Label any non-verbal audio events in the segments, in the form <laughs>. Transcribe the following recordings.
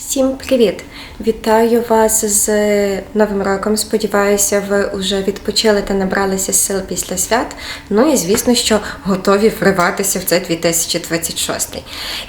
Всім привіт! Вітаю вас з Новим роком. Сподіваюся, ви вже відпочили та набралися сил після свят. Ну і звісно, що готові вриватися в цей 2026.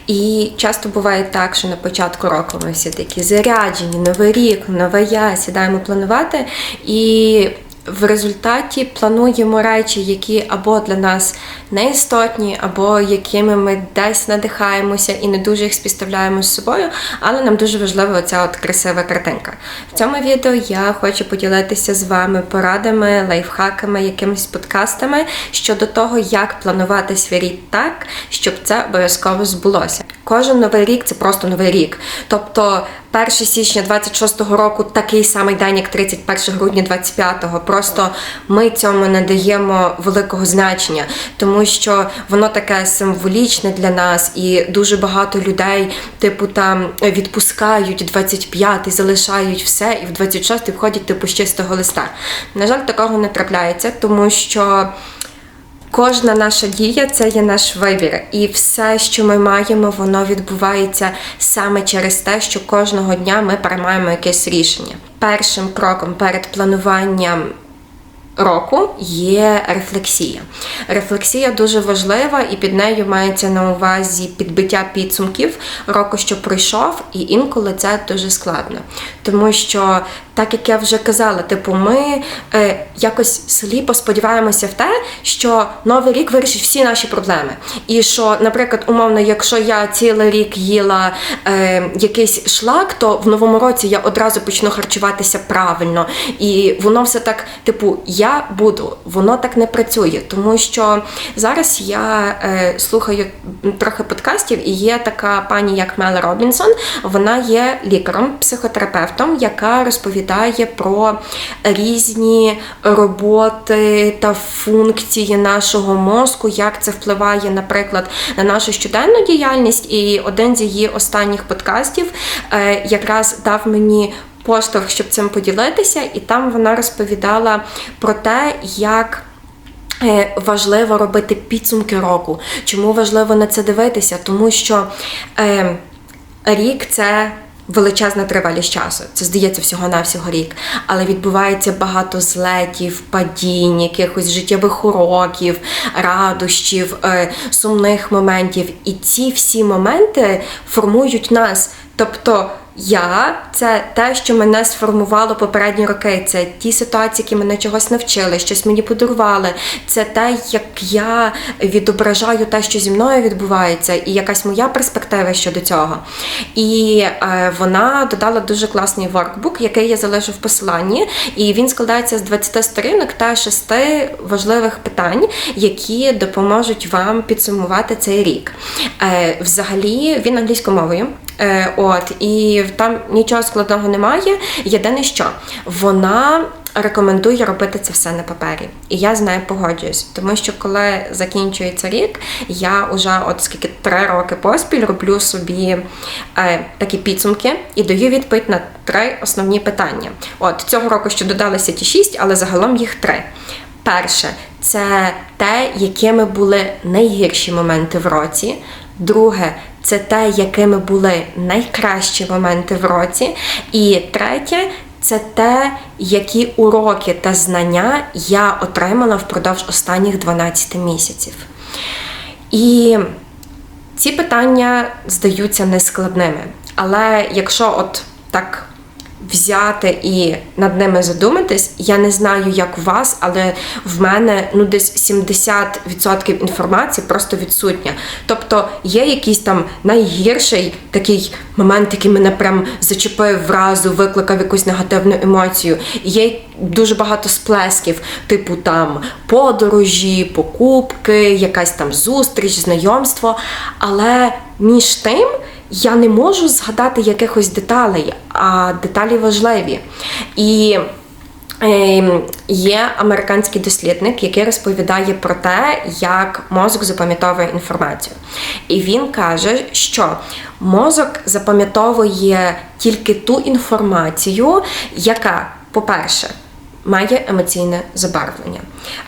І часто буває так, що на початку року ми всі такі заряджені, новий рік, нове я, сідаємо планувати і. В результаті плануємо речі, які або для нас неістотні, або якими ми десь надихаємося і не дуже їх співставляємо з собою, але нам дуже важлива оця от красива картинка. В цьому відео я хочу поділитися з вами порадами, лайфхаками, якимись подкастами щодо того, як планувати свій рік так, щоб це обов'язково збулося. Кожен новий рік це просто новий рік. Тобто 1 січня 26-го року такий самий день, як 31 грудня 25-го. Просто ми цьому не даємо великого значення, тому що воно таке символічне для нас, і дуже багато людей, типу, там відпускають 25-й, залишають все, і в 26-й входять типу з чистого листа. На жаль, такого не трапляється, тому що. Кожна наша дія це є наш вибір, і все, що ми маємо, воно відбувається саме через те, що кожного дня ми приймаємо якесь рішення. Першим кроком перед плануванням року є рефлексія. Рефлексія дуже важлива, і під нею мається на увазі підбиття підсумків року, що пройшов, і інколи це дуже складно. Тому що, так як я вже казала, типу, ми е, якось сліпо сподіваємося в те, що новий рік вирішить всі наші проблеми. І що, наприклад, умовно, якщо я цілий рік їла е, якийсь шлак, то в новому році я одразу почну харчуватися правильно. І воно все так, типу, я буду, воно так не працює, тому що зараз я е, слухаю трохи подкастів, і є така пані, як Мел Робінсон. Вона є лікарем, психотерапевтом, яка розповідає про різні роботи та функції нашого мозку, як це впливає, наприклад, на нашу щоденну діяльність. І один з її останніх подкастів е, якраз дав мені поштовх, щоб цим поділитися, і там вона розповідала про те, як. е, Важливо робити підсумки року. Чому важливо на це дивитися? Тому що е, рік це величезна тривалість часу. Це здається всього-навсього рік. Але відбувається багато злетів, падінь, якихось життєвих уроків, радощів, е, сумних моментів. І ці всі моменти формують нас. Тобто я це те, що мене сформувало попередні роки. Це ті ситуації, які мене чогось навчили, щось мені подарували. Це те, як я відображаю те, що зі мною відбувається, і якась моя перспектива щодо цього. І е, вона додала дуже класний воркбук, який я залишу в посиланні, і він складається з 20 сторінок та 6 важливих питань, які допоможуть вам підсумувати цей рік. Е, взагалі, він англійською мовою. Е, От і там нічого складного немає. Єдине, що вона рекомендує робити це все на папері. І я з нею погоджуюсь, тому що коли закінчується рік, я вже от скільки три роки поспіль роблю собі е, такі підсумки і даю відповідь на три основні питання. От цього року ще додалися ті шість, але загалом їх три. Перше, це те, якими були найгірші моменти в році. Друге, це те, якими були найкращі моменти в році. І третє, це те, які уроки та знання я отримала впродовж останніх 12 місяців. І ці питання здаються нескладними. Але якщо от так взяти і над ними задуматись, я не знаю, як у вас, але в мене ну десь 70% інформації просто відсутня. Тобто є якийсь там найгірший такий момент, який мене прям зачепив вразу, викликав якусь негативну емоцію. Є дуже багато сплесків, типу там подорожі, покупки, якась там зустріч, знайомство. Але між тим я не можу згадати якихось деталей, а деталі важливі. І Ем, Є американський дослідник, який розповідає про те, як мозок запам'ятовує інформацію. І він каже, що мозок запам'ятовує тільки ту інформацію, яка, по-перше, має емоційне забарвлення.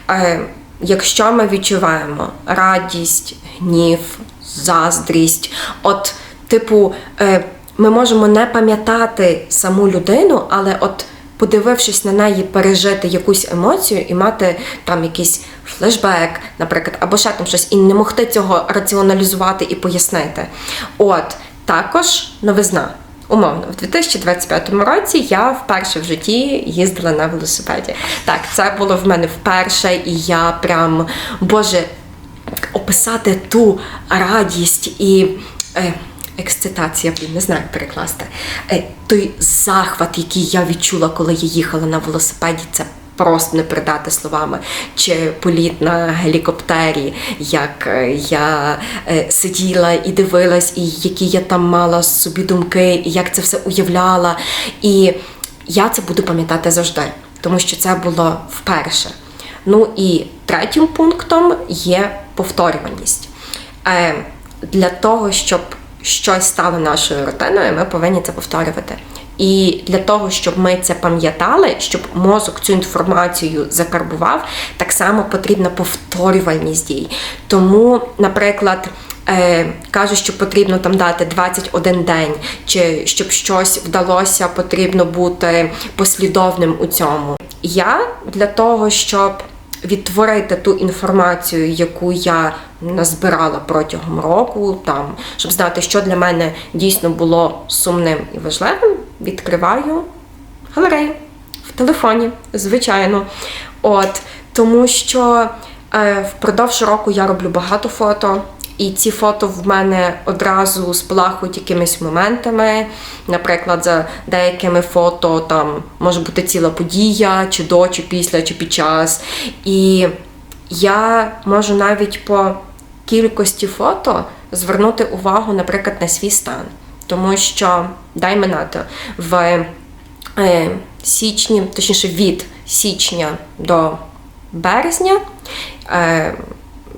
Е, Якщо ми відчуваємо радість, гнів, заздрість, от, типу, е, ми можемо не пам'ятати саму людину, але от подивившись на неї, пережити якусь емоцію і мати там якийсь флешбек, наприклад, або ще там щось, і не могти цього раціоналізувати і пояснити. От також новизна. Умовно, в 2025 році я вперше в житті їздила на велосипеді. Так, це було в мене вперше, і я прям боже описати ту радість і. Е, Ексцитація, не знаю, як перекласти. Е, той захват, який я відчула, коли я їхала на велосипеді, це просто не передати словами. Чи політ на гелікоптері, як е, я е, сиділа і дивилась, і які я там мала собі думки, і як це все уявляла. І я це буду пам'ятати завжди, тому що це було вперше. Ну і третім пунктом є повторюваність. Для того, щоб щось стало нашою рутиною, ми повинні це повторювати. І для того, щоб ми це пам'ятали, щоб мозок цю інформацію закарбував, так само потрібна повторювальність дій. Тому, наприклад, е, кажуть, що потрібно там дати 21 день, чи щоб щось вдалося, потрібно бути послідовним у цьому. Я для того, щоб відтворити ту інформацію, яку я назбирала протягом року, там, щоб знати, що для мене дійсно було сумним і важливим, відкриваю галерею в телефоні, звичайно. От, Тому що е, впродовж року я роблю багато фото. І ці фото в мене одразу спалахують якимись моментами. Наприклад, за деякими фото там може бути ціла подія, чи до, чи після, чи під час. І я можу навіть по кількості фото звернути увагу, наприклад, на свій стан. Тому що, дай минати, в е, січні, точніше від січня до березня. Е,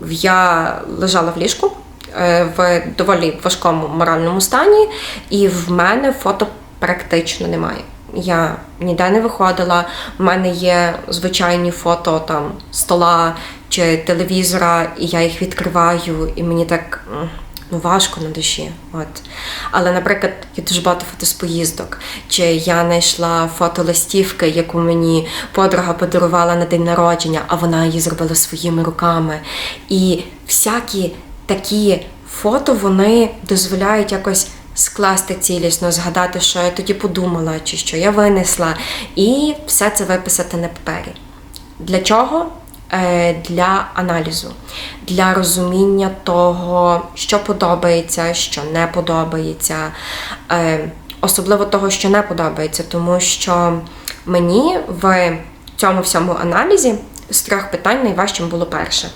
я лежала в ліжку е, в доволі важкому моральному стані, і в мене фото практично немає. Я ніде не виходила. У мене є звичайні фото там стола чи телевізора, і я їх відкриваю, і мені так ну, важко на душі. От. Але, наприклад, є дуже багато фото з поїздок. Чи я знайшла фотолистівки, яку мені подруга подарувала на день народження, а вона її зробила своїми руками. І всякі такі фото вони дозволяють якось. Скласти цілісно, згадати, що я тоді подумала, чи що я винесла, і все це виписати на папері. Для чого? Е, для аналізу, для розуміння того, що подобається, що не подобається, е, особливо того, що не подобається, тому що мені в цьому всьому аналізі з трьох питань найважчим було перше.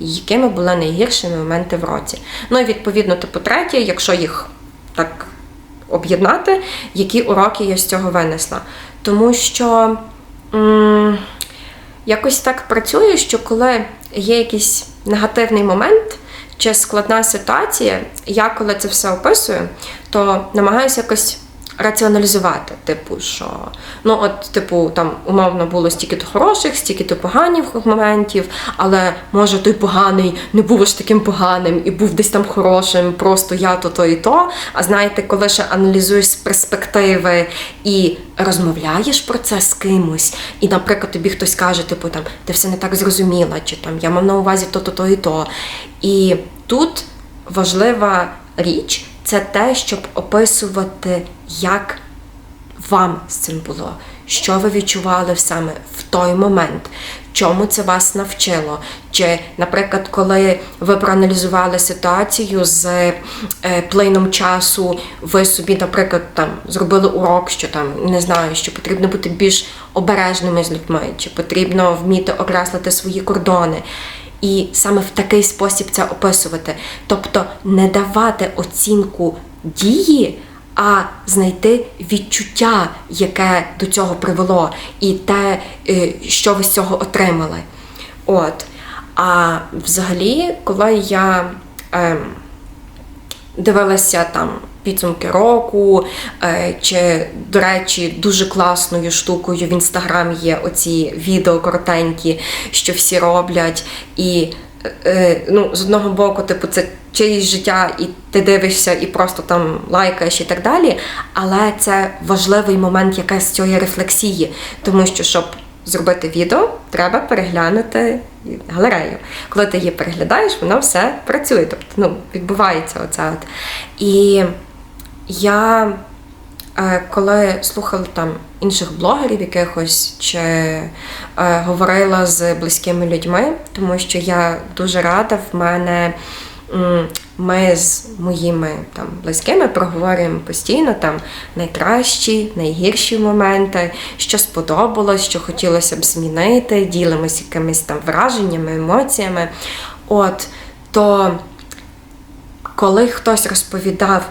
Якими були найгірші моменти в році. Ну і відповідно, типу, третє, якщо їх так об'єднати, які уроки я з цього винесла. Тому що. М якось так працює, що коли є якийсь негативний момент чи складна ситуація, я коли це все описую, то намагаюся якось раціоналізувати, типу, що ну от, типу, там умовно було стільки-то хороших, стільки-то поганих моментів, але може той поганий не був ж таким поганим і був десь там хорошим, просто я то, то і то. А знаєте, коли ще аналізуєш з перспективи і розмовляєш про це з кимось, і, наприклад, тобі хтось каже, типу, там, ти все не так зрозуміла, чи там я мав на увазі то, то, то і то. І тут важлива річ це те, щоб описувати, як вам з цим було, що ви відчували саме в той момент, чому це вас навчило. Чи, наприклад, коли ви проаналізували ситуацію з е, плином часу, ви собі, наприклад, там зробили урок, що там не знаю, що потрібно бути більш обережними з людьми, чи потрібно вміти окреслити свої кордони і саме в такий спосіб це описувати. Тобто не давати оцінку дії, а знайти відчуття, яке до цього привело, і те, е, що ви з цього отримали. От. А взагалі, коли я е, дивилася там підсумки року. Е, чи, до речі, дуже класною штукою в інстаграм є оці відео коротенькі, що всі роблять. І е, ну, з одного боку, типу, це чиїсь життя, і ти дивишся і просто там лайкаєш і так далі. Але це важливий момент якась цієї рефлексії, тому що щоб зробити відео, треба переглянути галерею. Коли ти її переглядаєш, воно все працює. Тобто, ну, відбувається оце. От. І я Е, коли слухала там інших блогерів якихось чи е, говорила з близькими людьми, тому що я дуже рада в мене. Ми з моїми там близькими проговорюємо постійно там найкращі, найгірші моменти, що сподобалось, що хотілося б змінити, ділимося якимись там враженнями, емоціями. От то коли хтось розповідав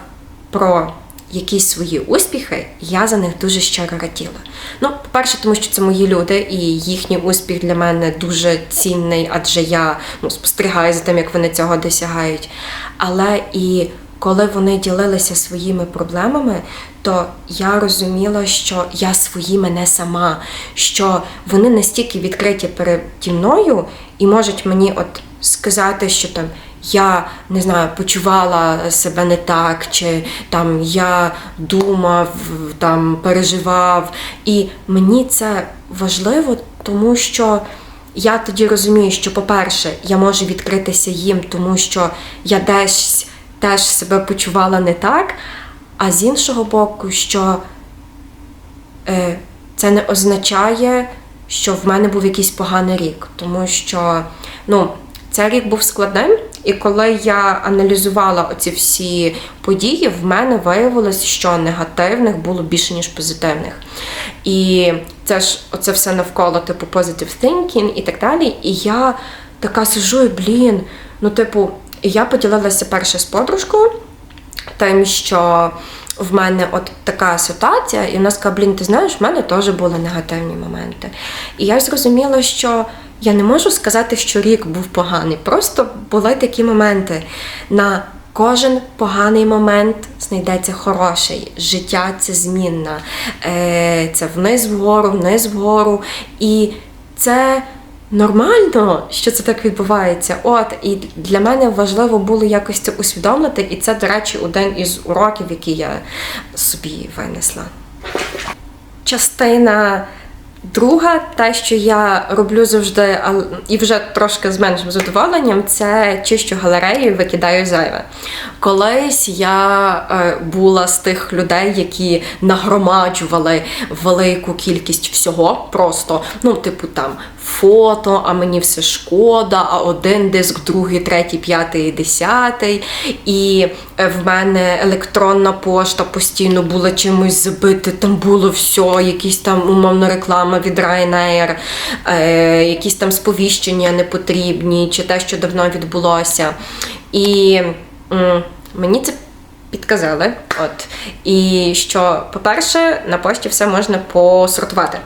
про якісь свої успіхи, я за них дуже щиро раділа. Ну, по-перше, тому що це мої люди, і їхній успіх для мене дуже цінний, адже я ну, спостерігаю за тим, як вони цього досягають. Але і коли вони ділилися своїми проблемами, то я розуміла, що я своїми не сама, що вони настільки відкриті переді мною і можуть мені от сказати, що там я не знаю, почувала себе не так, чи там я думав, там переживав. І мені це важливо, тому що я тоді розумію, що, по-перше, я можу відкритися їм, тому що я десь теж себе почувала не так. А з іншого боку, що е, це не означає, що в мене був якийсь поганий рік, тому що ну, цей рік був складним, і коли я аналізувала оці всі події, в мене виявилось, що негативних було більше, ніж позитивних. І це ж оце все навколо, типу, positive thinking і так далі. І я така сижу, і блін, ну, типу, я поділилася перше з подружкою, тим, що. В мене от така ситуація, і вона сказала, блін, ти знаєш, в мене теж були негативні моменти. І я зрозуміла, що я не можу сказати, що рік був поганий. Просто були такі моменти. На кожен поганий момент знайдеться хороший. Життя це змінна. Е, це вниз вгору, вниз вгору. І це. Нормально, що це так відбувається. От і для мене важливо було якось це усвідомити, і це, до речі, один із уроків, які я собі винесла. Частина Друга, те, що я роблю завжди, і вже трошки з меншим задоволенням, це чищу галереї, викидаю зайве. Колись я е, була з тих людей, які нагромаджували велику кількість всього, просто ну, типу там фото, а мені все шкода, а один диск, другий, третій, п'ятий, десятий. І е, в мене електронна пошта постійно була чимось забита, там було все, якісь там умовно реклама від Ryanair, е, якісь там сповіщення непотрібні, чи те, що давно відбулося. І м, мені це підказали. От. І що, по-перше, на пошті все можна посортувати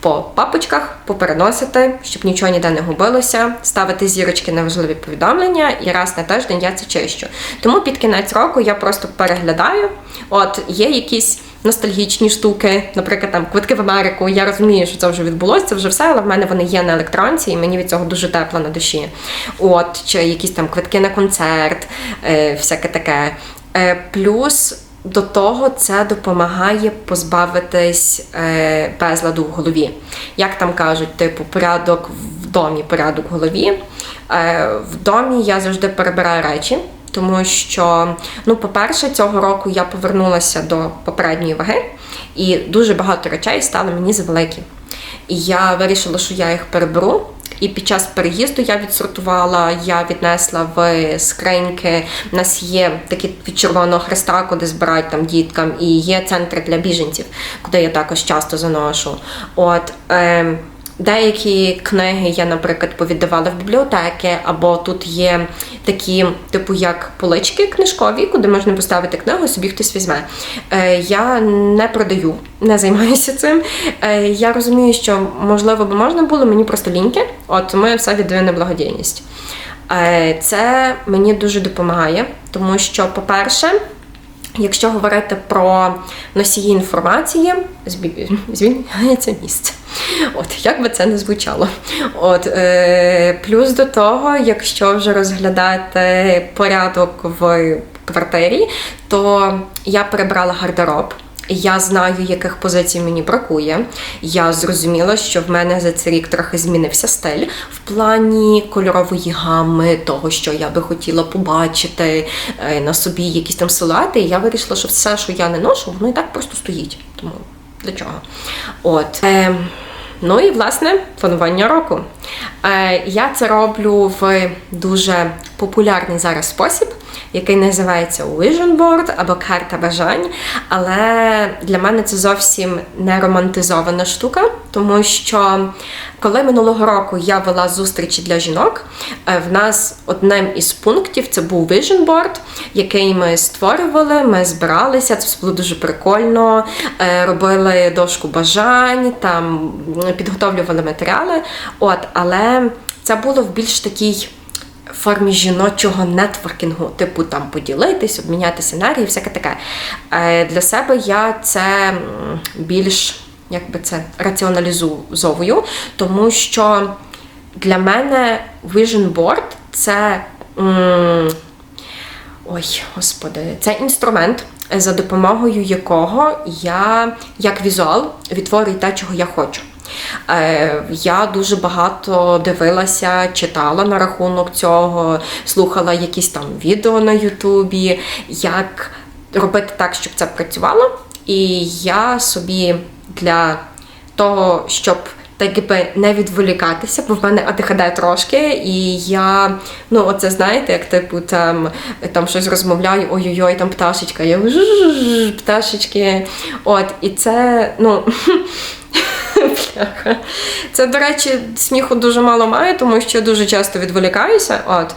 по папочках, попереносити, щоб нічого ніде не губилося, ставити зірочки на важливі повідомлення, і раз на тиждень я це чищу. Тому під кінець року я просто переглядаю. От є якісь. Ностальгічні штуки, наприклад, там квитки в Америку. Я розумію, що це вже відбулося, це вже все, але в мене вони є на електронці, і мені від цього дуже тепло на душі. От, чи якісь там квитки на концерт, е, всяке таке. Е, плюс до того це допомагає позбавитись е, безладу в голові. Як там кажуть, типу, порядок в домі, порядок в голові. Е, В домі я завжди перебираю речі. Тому що, ну, по-перше, цього року я повернулася до попередньої ваги, і дуже багато речей стали мені завеликі. Я вирішила, що я їх переберу. І під час переїзду я відсортувала, я віднесла в скриньки. У нас є такі від Червоного Хреста, куди збирають там діткам, і є центри для біженців, куди я також часто заношу. От. Е, Деякі книги я, наприклад, повіддавала в бібліотеки, або тут є такі, типу, як полички книжкові, куди можна поставити книгу, собі хтось візьме. Е, Я не продаю, не займаюся цим. Е, Я розумію, що можливо би можна було, мені просто ліньки, от я все віддаю на благодійність. Е, Це мені дуже допомагає, тому що, по-перше, Якщо говорити про носії інформації, звільняється місце. От, як би це не звучало. От, е, плюс до того, якщо вже розглядати порядок в квартирі, то я перебрала гардероб. Я знаю, яких позицій мені бракує. Я зрозуміла, що в мене за цей рік трохи змінився стиль в плані кольорової гами, того, що я би хотіла побачити е, на собі якісь там силуети. І я вирішила, що все, що я не ношу, воно і так просто стоїть. Тому для чого? От. Е, Ну і власне планування року. Е, я це роблю в дуже популярний зараз спосіб, який називається Vision Board або карта бажань. Але для мене це зовсім не романтизована штука, тому що коли минулого року я вела зустрічі для жінок, е, в нас одним із пунктів це був Vision Board, який ми створювали, ми збиралися, це було дуже прикольно. е, Робили дошку бажань, там підготовлювали матеріали. От, але це було в більш такій формі жіночого нетворкінгу, типу там поділитись, обмінятися енергією, всяке таке. Е, Для себе я це більш як би це раціоналізовую, тому що для мене Vision Board це. Ой, господи, це інструмент, за допомогою якого я, як візуал, відтворюю те, чого я хочу. Е, я дуже багато дивилася, читала на рахунок цього, слухала якісь там відео на Ютубі, як робити так, щоб це працювало. І я собі для того, щоб так якби не відволікатися, бо в мене АДХД трошки, і я, ну, оце знаєте, як типу там, там щось розмовляю, ой-ой-ой, там пташечка, я «Жужжж, пташечки. От, і це, ну. <laughs> Бляха. Це, до речі, сміху дуже мало має, тому що я дуже часто відволікаюся. От.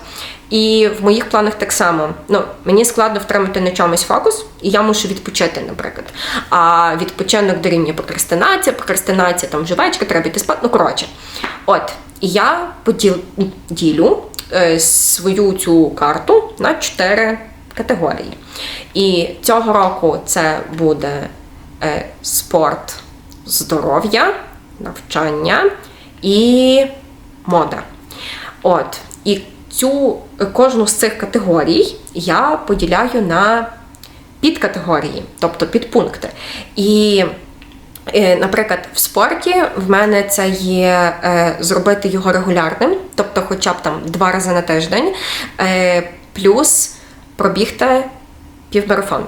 І в моїх планах так само. Ну, мені складно втримати на чомусь фокус, і я мушу відпочити, наприклад. А відпочинок дорівнює прокрастинація, прокрастинація там жувачка, треба йти спати. Ну, коротше. От, я поділ... ділю е, свою цю карту на чотири категорії. І цього року це буде е, спорт, здоров'я, навчання і мода. От. І цю кожну з цих категорій я поділяю на підкатегорії, тобто підпункти. І Е, Наприклад, в спорті в мене це є е, зробити його регулярним, тобто хоча б там два рази на тиждень, е, плюс пробігти півмарафон.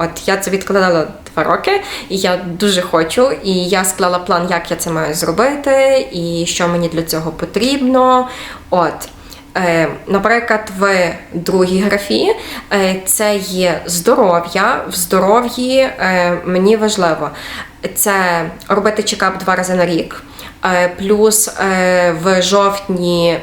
От я це відкладала два роки, і я дуже хочу. І я склала план, як я це маю зробити, і що мені для цього потрібно. От. Е, Наприклад, в другій графі е, це є здоров'я. В здоров'ї е, мені важливо це робити чекап два рази на рік. Плюс в жовтні,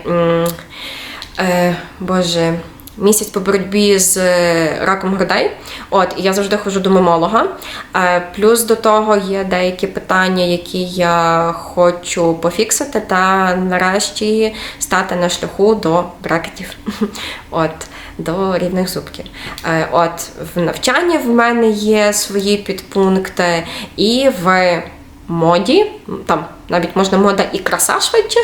боже, місяць по боротьбі з е, раком грудей. От, і я завжди ходжу до мамолога. Е, Плюс до того є деякі питання, які я хочу пофіксити, та нарешті стати на шляху до брекетів. <laughs> От, до рівних зубків. Е, От в навчанні в мене є свої підпункти, і в моді, там навіть можна мода і краса швидше.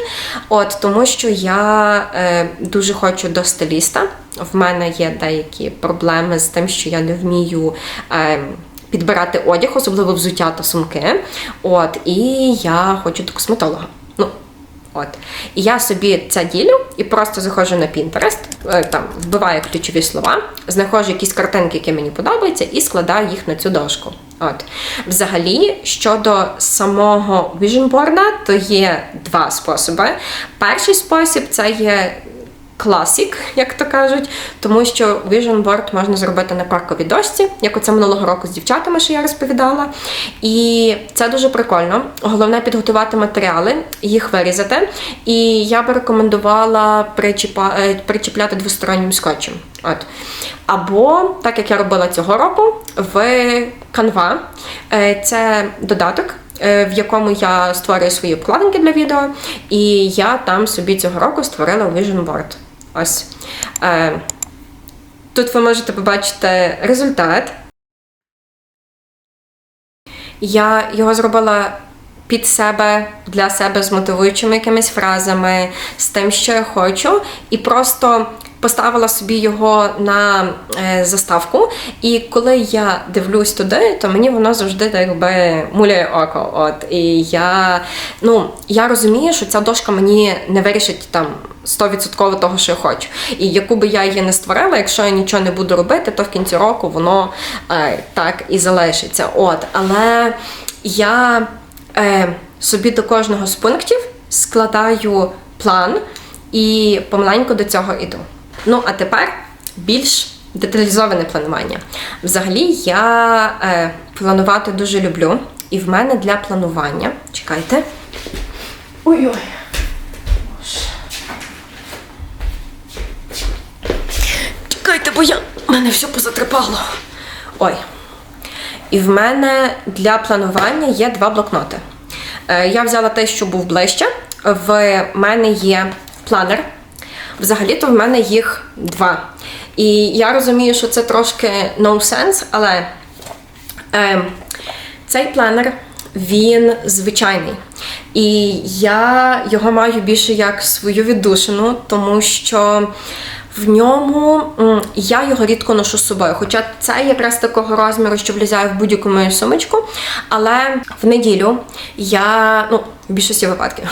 От тому що я е, дуже хочу до стиліста. В мене є деякі проблеми з тим, що я не вмію. Е, Підбирати одяг, особливо взуття та сумки. От, і я хочу до косметолога. От. І я собі це ділю і просто заходжу на Pinterest, е, там вбиваю ключові слова, знаходжу якісь картинки, які мені подобаються, і складаю їх на цю дошку. От. Взагалі, щодо самого vision board, то є два способи. Перший спосіб це є класік, як то кажуть, тому що vision board можна зробити на парковій дошці, як оце минулого року з дівчатами, що я розповідала. І це дуже прикольно. Головне підготувати матеріали, їх вирізати. І я би рекомендувала причіпа... е, причіпляти двостороннім скотчем. От. Або, так як я робила цього року, в Canva. Е, Це додаток, е, в якому я створюю свої обкладинки для відео, і я там собі цього року створила Vision Board. Ось. Е, тут ви можете побачити результат. Я його зробила під себе, для себе з мотивуючими якимись фразами, з тим, що я хочу, і просто поставила собі його на е, заставку. І коли я дивлюсь туди, то мені воно завжди так якби муляє око. От і я ну я розумію, що ця дошка мені не вирішить там. 100% того, що я хочу. І яку би я її не створила, якщо я нічого не буду робити, то в кінці року воно е, так і залишиться. От, але я е, собі до кожного з пунктів складаю план і помаленьку до цього іду. Ну, а тепер більш деталізоване планування. Взагалі, я е, планувати дуже люблю, і в мене для планування. Чекайте. Ой-ой. Чекайте, бо я мене все позатрипало. Ой. І в мене для планування є два блокноти. Е, Я взяла те, що був ближче. В мене є планер. Взагалі-то в мене їх два. І я розумію, що це трошки no sense, але е, цей планер він звичайний. І я його маю більше як свою віддушину, тому що в ньому я його рідко ношу з собою. Хоча це якраз такого розміру, що влізає в будь-яку мою сумочку. Але в неділю я, ну, в більшості випадків,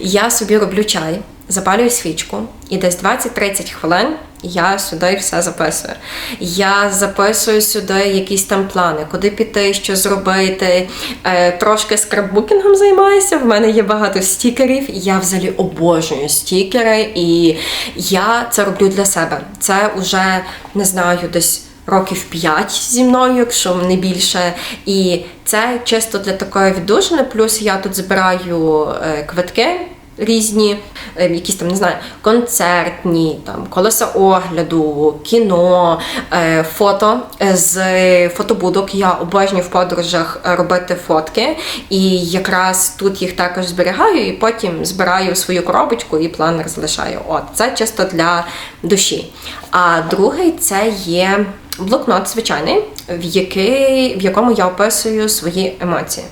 я собі роблю чай, запалюю свічку, і десь 20-30 хвилин я сюди все записую. Я записую сюди якісь там плани, куди піти, що зробити. Е, трошки скраббукінгом займаюся. В мене є багато стікерів. Я взагалі обожнюю стікери, і я це роблю для себе. Це вже не знаю, десь. Років 5 зі мною, якщо не більше. І це чисто для такої віддушини. Плюс я тут збираю е, квитки різні, е, якісь там не знаю, концертні, там колеса огляду, кіно, е, фото з фотобудок. Я обожнюю в подорожах робити фотки, і якраз тут їх також зберігаю, і потім збираю свою коробочку і планер залишаю. От це чисто для душі. А другий це є. Блокнот звичайний, в який, в якому я описую свої емоції.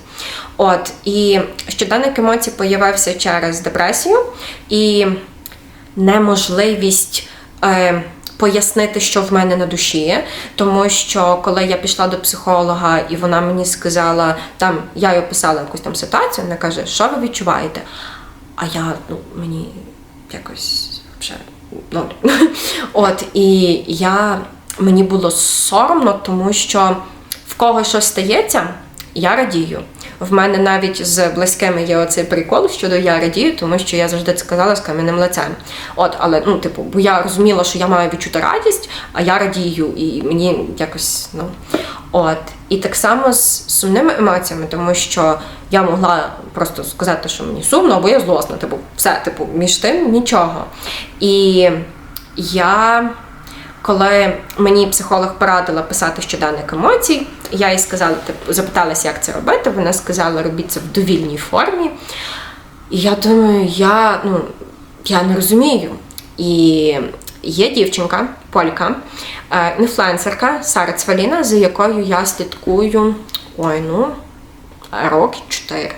От, і щоденник емоцій появився через депресію і неможливість е, пояснити, що в мене на душі. Тому що коли я пішла до психолога і вона мені сказала, там я їй описала якусь там ситуацію, вона каже, що ви відчуваєте? А я ну, мені якось вже ну, <laughs> от, і я мені було соромно, тому що в кого щось стається, я радію. В мене навіть з близькими є оцей прикол щодо я радію, тому що я завжди це казала з кам'яним лицем. От, але ну, типу, бо я розуміла, що я маю відчути радість, а я радію, і мені якось ну. От. І так само з сумними емоціями, тому що я могла просто сказати, що мені сумно, або я злосна. Типу, все, типу, між тим нічого. І я. Коли мені психолог порадила писати щоденник емоцій, я їй сказала, типу, запиталася, як це робити. Вона сказала, робіть це в довільній формі. І я думаю, я ну, я не розумію. І є дівчинка, полька, е, інфлюенсерка Сара Цваліна, за якою я слідкую ой, ну, роки чотири.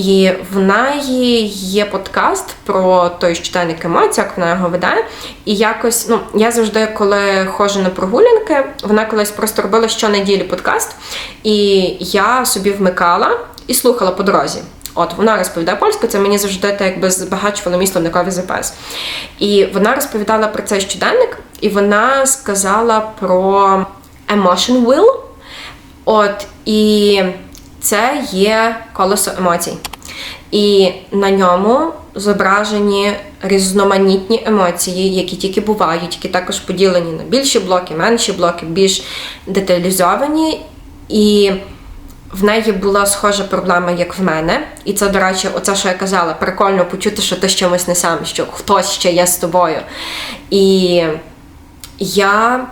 І в неї є подкаст про той щоденник емоцій, як вона його веде. І якось, ну, я завжди, коли ходжу на прогулянки, вона колись просто робила щонеділі подкаст, і я собі вмикала і слухала по дорозі. От вона розповідає польською, це мені завжди так якби збагачувало мій словниковий запис. І вона розповідала про цей щоденник, і вона сказала про emotion wheel. От і це є колесо емоцій. І на ньому зображені різноманітні емоції, які тільки бувають, які також поділені на більші блоки, менші блоки, більш деталізовані. І в неї була схожа проблема, як в мене. І це, до речі, оце, що я казала, прикольно почути, що ти з чимось не сам, що хтось ще є з тобою. І я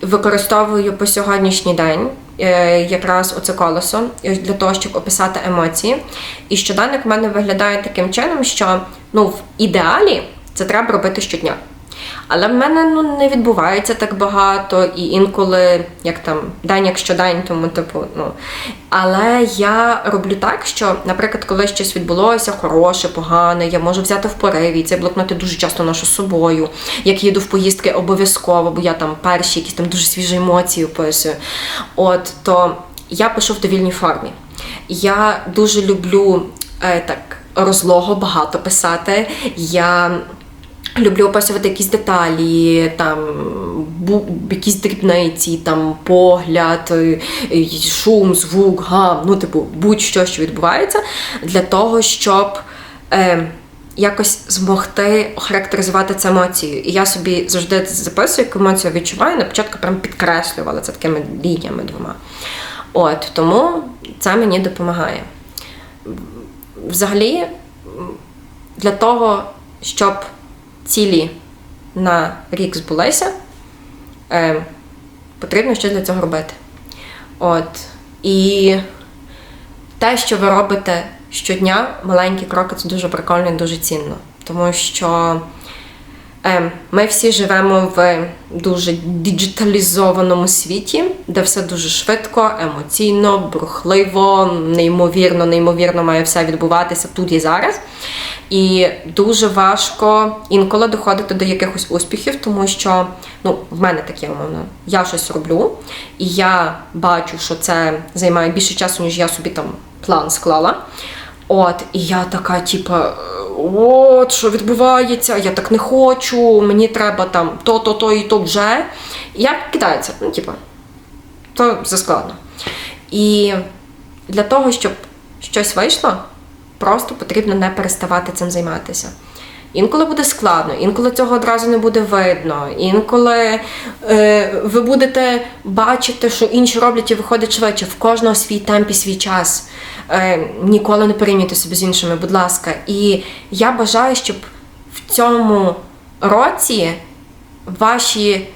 використовую по сьогоднішній день якраз оце колесо для того, щоб описати емоції. І щоденник в мене виглядає таким чином, що ну, в ідеалі це треба робити щодня. Але в мене ну не відбувається так багато, і інколи, як там день, якщо день, тому типу, ну. Але я роблю так, що, наприклад, коли щось відбулося, хороше, погане, я можу взяти в пориві. Цей блокнот я дуже часто ношу з собою. Як їду в поїздки, обов'язково, бо я там перші якісь там дуже свіжі емоції описую. От то я пишу в довільній формі. Я дуже люблю е, так розлого багато писати. Я люблю описувати якісь деталі, там якісь дрібниці, там погляд, е, е, шум, звук, гам, ну, типу, будь-що, що відбувається, для того, щоб. Е, Якось змогти охарактеризувати це емоцією. І я собі завжди записую, яку емоцію відчуваю. На початку прям підкреслювала це такими лініями двома. От тому це мені допомагає. Взагалі, для того, щоб цілі на рік збулися, е, потрібно щось для цього робити. От. І те, що ви робите щодня, маленькі кроки, це дуже прикольно і дуже цінно. Тому що ми всі живемо в дуже діджиталізованому світі, де все дуже швидко, емоційно, брухливо, неймовірно, неймовірно має все відбуватися тут і зараз. І дуже важко інколи доходити до якихось успіхів, тому що ну, в мене таке умовно. Я щось роблю, і я бачу, що це займає більше часу, ніж я собі там план склала. От, і я така, типа, от що відбувається, я так не хочу, мені треба там то, то, і то вже. Я кидається, ну, типа, то заскладно. І для того, щоб щось вийшло, просто потрібно не переставати цим займатися. Інколи буде складно, інколи цього одразу не буде видно, інколи е, ви будете бачити, що інші роблять і виходить швидше. В кожного свій темп і свій час. Е, ніколи не порівнюйте себе з іншими, будь ласка. І я бажаю, щоб в цьому році ваші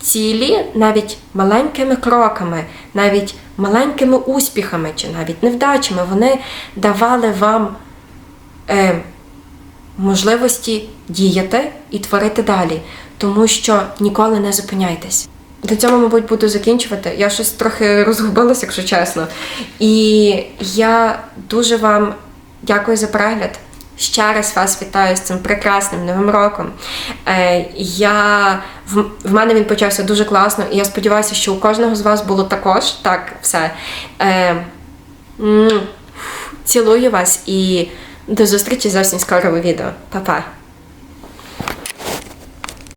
цілі навіть маленькими кроками, навіть маленькими успіхами чи навіть невдачами, вони давали вам е, можливості діяти і творити далі, тому що ніколи не зупиняйтесь. До цього, мабуть, буду закінчувати. Я щось трохи розгубилась, якщо чесно. І я дуже вам дякую за перегляд. Ще раз вас вітаю з цим прекрасним новим роком. Е, я, в, мене він почався дуже класно, і я сподіваюся, що у кожного з вас було також. Так, все. Е, цілую вас і до зустрічі зовсім скоро у відео. Па-па!